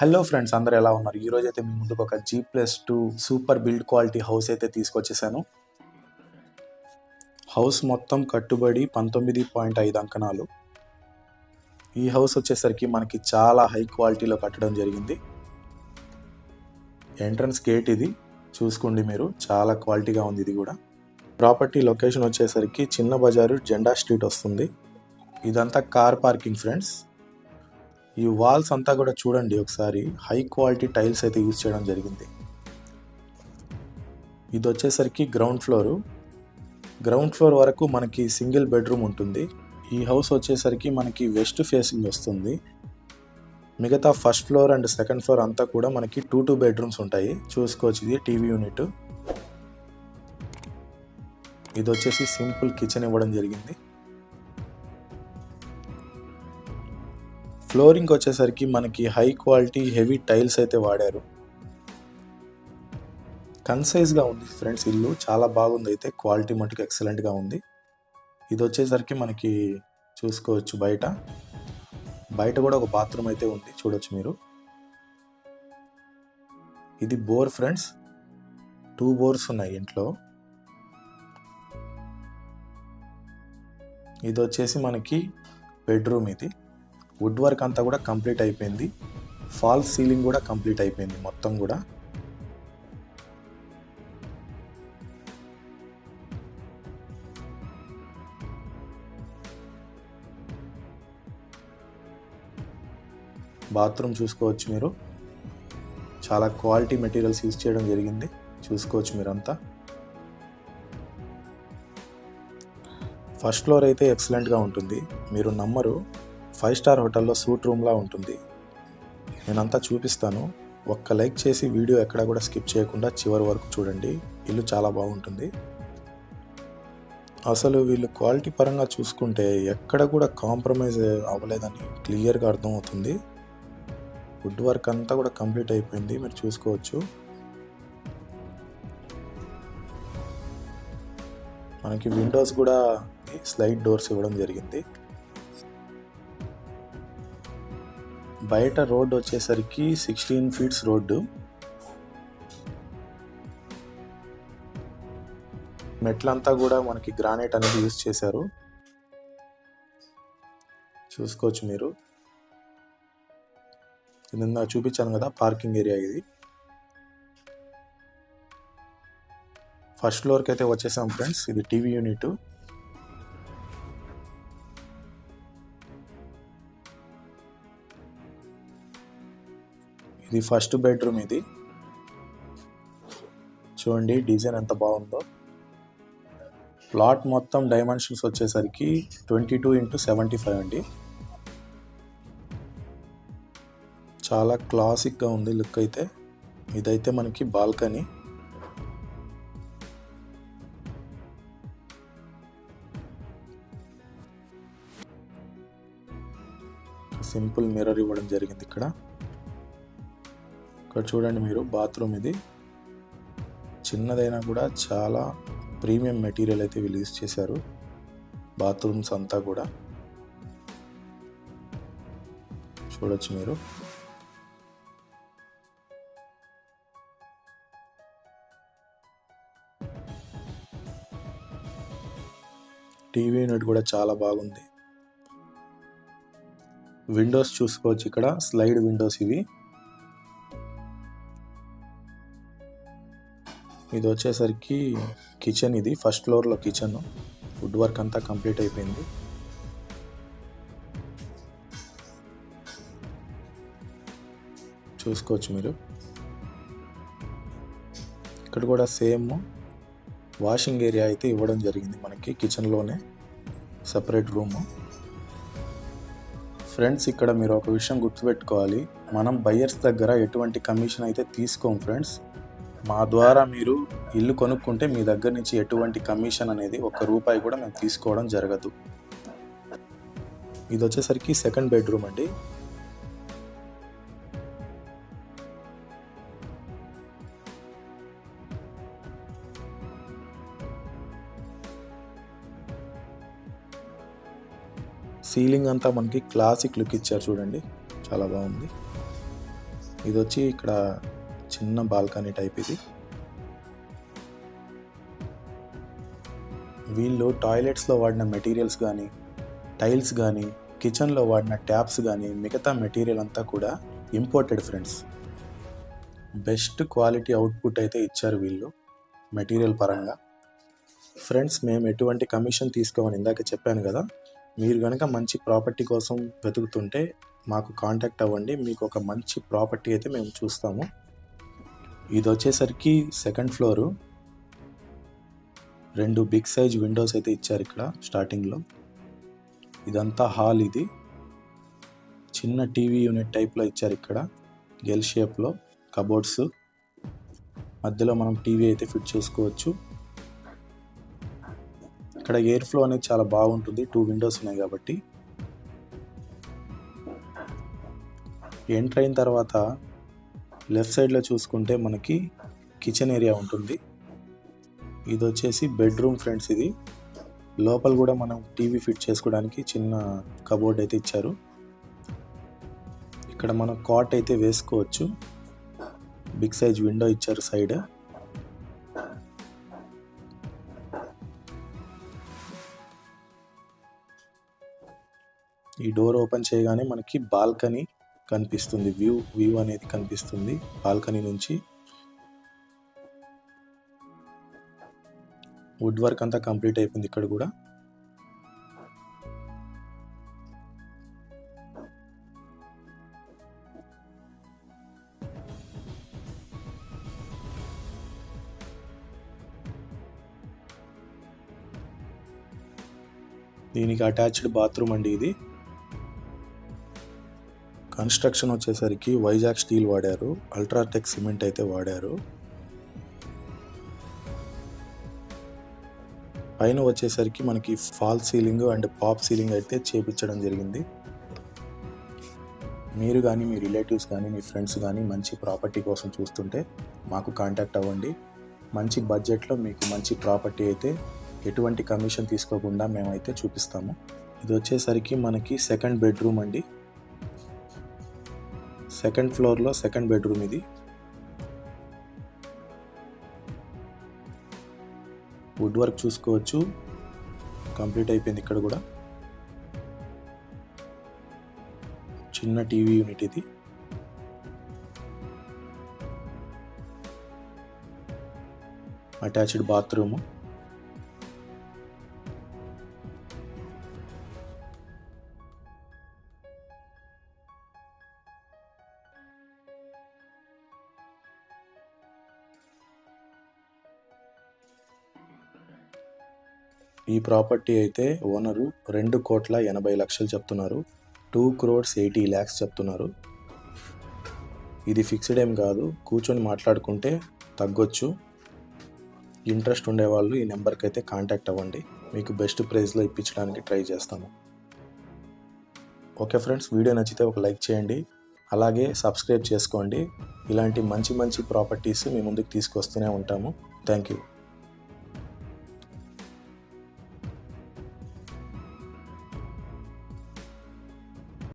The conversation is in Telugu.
హలో ఫ్రెండ్స్ అందరు ఎలా ఉన్నారు? ఈ అయితే మీ ముందుకు ఒక G plus two super build quality house అయితే తీసుకొచ్చేసాను. హౌస్ మొత్తం కట్టుబడి పంతొమ్మిది పాయింట్ ఐదు అంకణాలు. ఈ హౌస్ వచ్చేసరికి మనకి చాలా హై క్వాలిటీలో కట్టడం జరిగింది. ఎంట్రన్స్ గేట్ ఇది. చూసుకోండి మీరు చాలా క్వాలిటీగా ఉంది ఇది కూడా. ప్రాపర్టీ లొకేషన్ వచ్చేసరికి చిన్న బజారు జెండా స్ట్రీట్ వస్తుంది. ఇదంతా కార్ పార్కింగ్ ఫ్రెండ్స్ ఈ వాల్స్ అంతా కూడా చూడండి ఒకసారి. హై క్వాలిటీ టైల్స్ అయితే యూజ్ చేయడం జరిగింది. ఇది వచ్చేసరికి గ్రౌండ్ ఫ్లోరు గ్రౌండ్ ఫ్లోర్ వరకు మనకి సింగిల్ బెడ్రూమ్ ఉంటుంది. ఈ హౌస్ వచ్చేసరికి మనకి వెస్ట్ ఫేసింగ్ వస్తుంది. మిగతా first floor and second floor అంతా కూడా మనకి టూ టూ బెడ్రూమ్స్ ఉంటాయి. చూసుకోవచ్చు ఇది టీవీ యూనిట్ ఇది వచ్చేసి సింపుల్ కిచెన్ ఇవ్వడం జరిగింది. ఫ్లోరింగ్ వచ్చేసరికి మనకి హై క్వాలిటీ హెవీ టైల్స్ అయితే వాడారు. కన్సైజ్గా ఉంది ఫ్రెండ్స్ ఇల్లు చాలా బాగుంది అయితే క్వాలిటీ మటుకు ఎక్సలెంట్గా ఉంది. ఇది వచ్చేసరికి మనకి చూసుకోవచ్చు బయట. బయట కూడా ఒక బాత్రూమ్ అయితే ఉంది చూడొచ్చు మీరు. ఇది బోర్ ఫ్రెండ్స్ టూ బోర్స్ ఉన్నాయి ఇంట్లో. ఇది వచ్చేసి మనకి బెడ్రూమ్ ఇది. వుడ్ వర్క్ అంతా కూడా కంప్లీట్ అయిపోయింది. ఫాల్స్ సీలింగ్ కూడా కంప్లీట్ అయిపోయింది మొత్తం కూడా. బాత్రూమ్ చూసుకోవచ్చు మీరు. చాలా క్వాలిటీ మెటీరియల్స్ యూజ్ చేయడం జరిగింది. చూసుకోవచ్చు మీరంతా. ఫస్ట్ ఫ్లోర్ అయితే ఎక్సలెంట్గా ఉంటుంది. మీరు నమ్మరు. ఫైవ్ స్టార్ హోటల్లో సూట్ రూమ్లా ఉంటుంది. నేనంతా చూపిస్తాను. ఒక్క లైక్ చేసి వీడియో ఎక్కడ కూడా స్కిప్ చేయకుండా చివరి వరకు చూడండి. ఇల్లు చాలా బాగుంటుంది. అసలు వీళ్ళు క్వాలిటీ పరంగా చూసుకుంటే ఎక్కడ కూడా కాంప్రమైజ్ అవ్వలేదని క్లియర్గా అర్థమవుతుంది. వుడ్ వర్క్ అంతా కూడా కంప్లీట్ అయిపోయింది. మీరు చూసుకోవచ్చు. మనకి విండోస్ కూడా స్లైడ్ డోర్స్ ఇవ్వడం జరిగింది. బయట రోడ్ వచ్చేసరికి సిక్స్టీన్ ఫీట్స్ రోడ్డు. మెట్లంతా కూడా మనకి గ్రానైట్ అనేది యూజ్ చేశారు. చూసుకోవచ్చు మీరు. నిన్న చూపించాను కదా పార్కింగ్ ఏరియా ఇది. ఫస్ట్ ఫ్లోర్కి అయితే వచ్చేసాం ఫ్రెండ్స్ ఇది టీవీ యూనిట్. ఇది ఫస్ట్ బెడ్రూమ్ ఇది. చూడండి డిజైన్ ఎంత బాగుందో. ప్లాట్ మొత్తం డైమెన్షన్స్ వచ్చేసరికి twenty two into seventy five అండి. చాలా క్లాసిక్గా ఉంది లుక్ అయితే. ఇదైతే మనకి బాల్కనీ. సింపుల్ మిర్రర్ ఇవ్వడం జరిగింది ఇక్కడ. ఇక్కడ చూడండి మీరు బాత్రూమ్ ఇది. చిన్నదైనా కూడా చాలా ప్రీమియం మెటీరియల్ అయితే వీళ్ళు చేశారు బాత్రూమ్స్ అంతా కూడా. చూడొచ్చు మీరు. టీవీ యూనిట్ కూడా చాలా బాగుంది. విండోస్ చూసుకోవచ్చు ఇక్కడ స్లైడ్ విండోస్ ఇవి. ఇది వచ్చేసరికి కిచెన్ ఇది ఫస్ట్ ఫ్లోర్లో కిచెన్ వుడ్ వర్క్ అంతా కంప్లీట్ అయిపోయింది. చూసుకోవచ్చు మీరు. ఇక్కడ కూడా సేమ్ వాషింగ్ ఏరియా అయితే ఇవ్వడం జరిగింది మనకి కిచెన్లోనే సపరేట్ రూమ్ ఫ్రెండ్స్ ఇక్కడ మీరు ఒక విషయం గుర్తుపెట్టుకోవాలి. మనం బయ్యర్స్ దగ్గర ఎటువంటి కమిషన్ అయితే తీసుకోం ఫ్రెండ్స్ మా ద్వారా మీరు ఇల్లు కొనుక్కుంటే మీ దగ్గర నుంచి ఎటువంటి కమిషన్ అనేది ఒక్క రూపాయి కూడా మేము తీసుకోవడం జరగదు. ఇది వచ్చేసరికి సెకండ్ బెడ్రూమ్ అండి. సీలింగ్ అంతా మనకి క్లాసిక్ లుక్ ఇచ్చారు చూడండి. చాలా బాగుంది. ఇది వచ్చి ఇక్కడ చిన్న బాల్కనీ టైప్ ఇది. వీళ్ళు టాయిలెట్స్లో వాడిన మెటీరియల్స్ కానీ టైల్స్ కానీ కిచెన్లో వాడిన ట్యాప్స్ కానీ మిగతా మెటీరియల్ అంతా కూడా imported friends best quality output అయితే ఇచ్చారు వీళ్ళు మెటీరియల్ పరంగా. ఫ్రెండ్స్ మేము ఎటువంటి కమిషన్ తీసుకోమని ఇందాక చెప్పాను కదా మీరు కనుక మంచి ప్రాపర్టీ కోసం వెతుకుతుంటే మాకు కాంటాక్ట్ అవ్వండి మీకు ఒక మంచి ప్రాపర్టీ అయితే మేము చూస్తాము. ఇది వచ్చేసరికి సెకండ్ ఫ్లోరు. రెండు బిగ్ సైజ్ విండోస్ అయితే ఇచ్చారు ఇక్కడ స్టార్టింగ్లో. ఇదంతా హాల్ ఇది. చిన్న టీవీ యూనిట్ టైప్లో ఇచ్చారు ఇక్కడ. గెల్ షేప్లో కబోర్డ్స్. మధ్యలో మనం టీవీ అయితే ఫిట్ చేసుకోవచ్చు. ఇక్కడ ఎయిర్ ఫ్లో అనేది చాలా బాగుంటుంది. టూ విండోస్ ఉన్నాయి కాబట్టి. ఎంటర్ అయిన తర్వాత లెఫ్ట్ సైడ్లో చూసుకుంటే మనకి కిచెన్ ఏరియా ఉంటుంది. ఇది వచ్చేసి బెడ్రూమ్ ఫ్రెండ్స్ ఇది. లోపల కూడా మనం టీవీ ఫిట్ చేసుకోవడానికి చిన్న కబోర్డ్ అయితే ఇచ్చారు. ఇక్కడ మనం కాట్ అయితే వేసుకోవచ్చు. బిగ్ సైజ్ విండో ఇచ్చారు సైడ్. ఈ డోర్ ఓపెన్ చేయగానే మనకి బాల్కనీ కనిపిస్తుంది వ్యూ వ్యూ అనేది కనిపిస్తుంది బాల్కనీ నుంచి. వుడ్ వర్క్ అంతా కంప్లీట్ అయిపోయింది ఇక్కడ కూడా. దీనికి అటాచ్డ్ బాత్రూమ్ అండి ఇది. కన్స్ట్రక్షన్ వచ్చేసరికి వైజాగ్ స్టీల్ వాడారు అల్ట్రాటెక్ సిమెంట్ అయితే వాడారు. పైన వచ్చేసరికి మనకి fall ceiling and POP ceiling అయితే చేపించడం జరిగింది. మీరు కానీ మీ రిలేటివ్స్ కానీ మీ ఫ్రెండ్స్ కానీ మంచి ప్రాపర్టీ కోసం చూస్తుంటే మాకు కాంటాక్ట్ అవ్వండి. మంచి బడ్జెట్లో మీకు మంచి ప్రాపర్టీ అయితే ఎటువంటి కమిషన్ తీసుకోకుండా మేమైతే చూపిస్తాము. ఇది వచ్చేసరికి మనకి సెకండ్ బెడ్రూమ్ అండి. సెకండ్ ఫ్లోర్లో సెకండ్ బెడ్రూమ్ ఇది. వుడ్ వర్క్ చూసుకోవచ్చు. కంప్లీట్ అయిపోయింది ఇక్కడ కూడా. చిన్న టీవీ యూనిట్ ఇది. Attached bathroom. ఈ ప్రాపర్టీ అయితే ఓనరు రెండు కోట్ల ఎనభై లక్షలు చెప్తున్నారు. టూ క్రోడ్స్ ఎయిటీ ల్యాక్స్ చెప్తున్నారు. ఇది ఫిక్స్డ్ ఏం కాదు. కూర్చొని మాట్లాడుకుంటే తగ్గొచ్చు. ఇంట్రెస్ట్ ఉండేవాళ్ళు ఈ నెంబర్కి అయితే కాంటాక్ట్ అవ్వండి. మీకు బెస్ట్ ప్రైస్లో ఇప్పించడానికి ట్రై చేస్తాము. ఓకే ఫ్రెండ్స్ వీడియో నచ్చితే ఒక లైక్ చేయండి. అలాగే సబ్స్క్రైబ్ చేసుకోండి. ఇలాంటి మంచి మంచి ప్రాపర్టీస్ మీ ముందుకు తీసుకొస్తూనే ఉంటాము. Thank you.